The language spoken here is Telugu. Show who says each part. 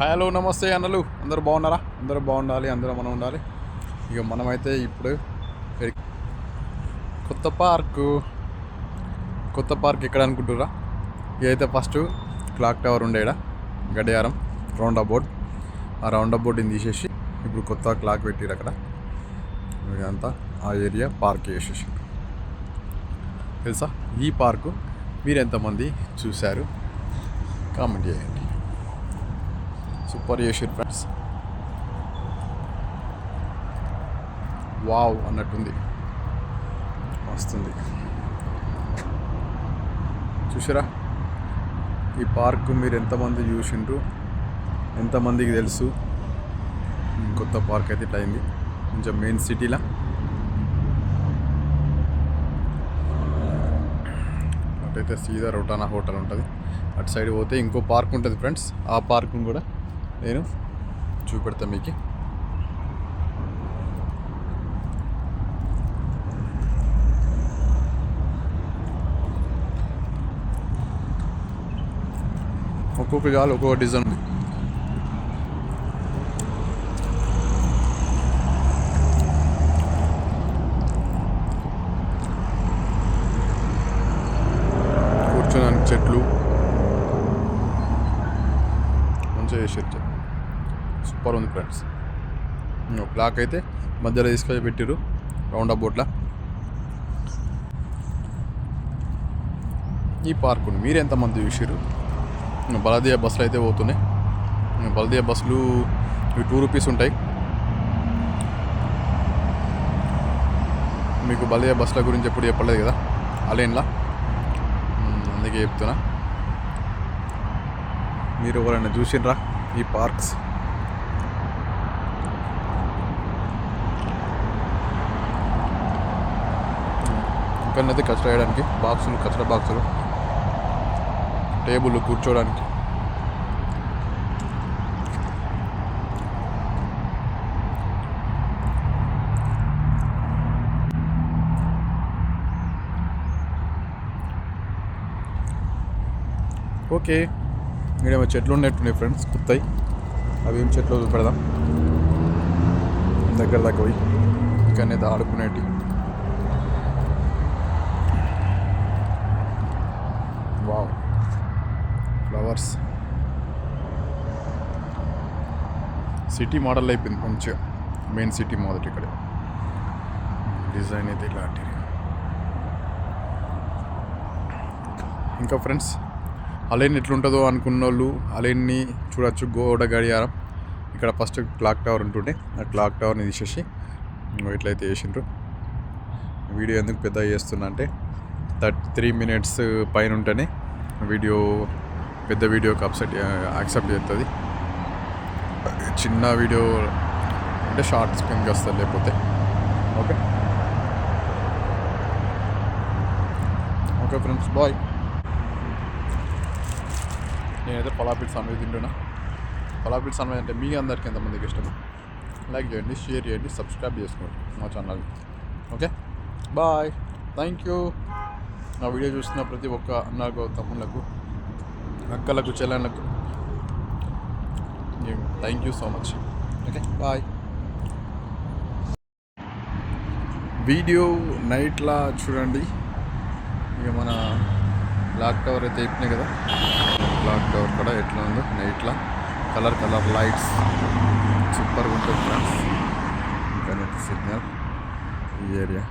Speaker 1: హలో నమస్తే అన్నలు. అందరూ బాగున్నారా? అందరూ బాగుండాలి అందరూ మనం ఉండాలి. ఇక మనమైతే ఇప్పుడు కొత్త పార్కు. కొత్త పార్క్ ఎక్కడ అనుకుంటురా ఇదైతే ఫస్ట్ క్లాక్ టవర్ ఉండేడా గడియారం రౌండ్ అబౌట్ ఆ రౌండ్ అబౌట్ని తీసేసి ఇప్పుడు కొత్త క్లాక్ పెట్టిరు అక్కడ. ఇదంతా ఆ ఏరియా పార్క్ చేసేసి తెలుసా? ఈ పార్కు మీరు ఎంతమంది చూశారు? కామెంట్ చేయండి. సూపర్ చేసిరు ఫ్రెండ్స్ వావ్ అన్నట్టుంది. వస్తుంది. చూసారా ఈ పార్క్ మీరు ఎంతమంది చూసిండ్రు? ఎంతమందికి తెలుసు? కొత్త పార్క్ అయితే ఇట్లా అయింది. కొంచెం మెయిన్ సిటీలా అటైతే సీదా రొటానా హోటల్ ఉంటుంది. అటు సైడ్ పోతే ఇంకో పార్క్ ఉంటుంది ఫ్రెండ్స్ ఆ పార్క్ను కూడా. నేను చూపెడతా మీకు. ఒక్కొక్క గాలి ఒక్కొక్క డిజైన్ ఉంది. కూర్చోడానికి చెట్లు. మంచిగా చేసారు సూపర్ ఉంది ఫ్రెండ్స్. బ్లాక్ అయితే మధ్యలో తీసుకొని పెట్టిరు రౌండ్ అబౌట్లా ఈ పార్కుని మీరు ఎంతమంది చూసారు బలదీయ బస్సులు అయితే పోతున్నాయి. బలదీయ బస్సులు ఇవి టూ రూపీస్ ఉంటాయి. మీకు బలదీయ బస్సుల గురించి ఎప్పుడు చెప్పలేదు కదా? అలేన్లా అందుకే చెప్తున్నా. మీరు ఎవరైనా చూసిండ్రా ఈ పార్క్స్? ఇక్కడనైతే కచరా వేయడానికి బాక్సులు కచరా బాక్సులు టేబుల్ కూర్చోడానికి. ఓకే. ఇక్కడేమో చెట్లు ఉన్నట్టున్నాయి ఫ్రెండ్స్ కుత్తాయి అవి ఏం చెట్లు పెడదాం దగ్గర దాకా పోయి. ఇక్కడనే ఆడుకునేటి వావ్. ఫ్లవర్స్. సిటీ మోడల్ అయిపోయింది మంచిగా. మెయిన్ సిటీ మొదటి ఇక్కడ. డిజైన్ అయితే ఇలాంటిది. ఇంకా ఫ్రెండ్స్ అలైన్ ఎట్లుంటుందో అనుకున్న వాళ్ళు అలైన్ని చూడొచ్చు గోడ గడియారం. ఇక్కడ ఫస్ట్ క్లాక్ టవర్ ఉంటుండే ఆ క్లాక్ టవర్ని తీసేసి ఇట్లయితే వేసిండ్రు వీడియో ఎందుకు పెద్ద చేస్తున్నా అంటే థర్టీ త్రీ మినిట్స్ పైన ఉంటేనే వీడియో పెద్ద వీడియోకి అప్సెట్ యాక్సెప్ట్ చేస్తుంది చిన్న వీడియో అంటే షార్ట్ స్క్రీన్కి వస్తుంది లేకపోతే. ఓకే. Okay friends bye. నేనైతే పలాపిల్ సాంబార్ తింటున్నా. పలాపిల్ సాంబార్ అంటే మీ అందరికీ ఎంతమందికి ఇష్టం లైక్ చేయండి షేర్ చేయండి సబ్స్క్రైబ్ చేసుకోండి మా channel okay? Bye. Thank you. నా వీడియో చూస్తున్న ప్రతి ఒక్క అన్నలకు తమ్ముళ్ళకు అక్కలకు చెల్లెళ్ళకు thank you so much. Okay? Bye. Video నైట్లా చూడండి. ఇక మన బ్లాక్ టవర్ అయితే ఇప్పినాయి కదా. బ్లాక్ టవర్ కూడా ఎట్లా ఉందో నైట్లా కలర్ కలర్ లైట్స్ సూపర్గా ఉంటుంది ఫ్రెండ్స్. ఇంకా సిగ్నల్ ఈ ఏరియా